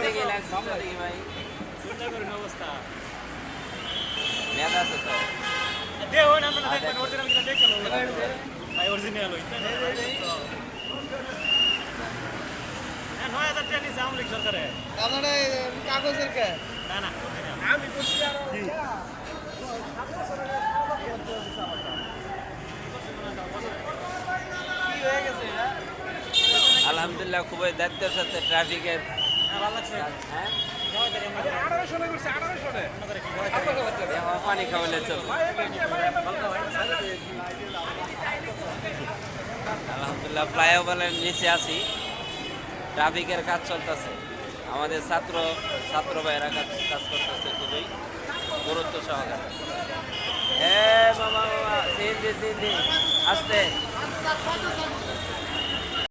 দেখি লাগছে দেখি ভাই মেয়াদ আছে তো আপনারা কাগজের কে কি হয়ে গেছে? আলহামদুলিল্লাহ, খুবই দায়িত্বের সাথে ট্রাফিকের পানি খাওয়ালে চলবে আলহামদুলিল্লাহ, ফ্লাইওভারের নিচে আছি। ট্রাফিকের কাজ চলতেছে। আমাদের ছাত্র ছাত্র ভাইয়েরা কাজ কাজ করতেছে খুবই। গুরুত্ব সহকারে। হ্যাঁ মামা মামা সিন্দি সিন্দি আসতে।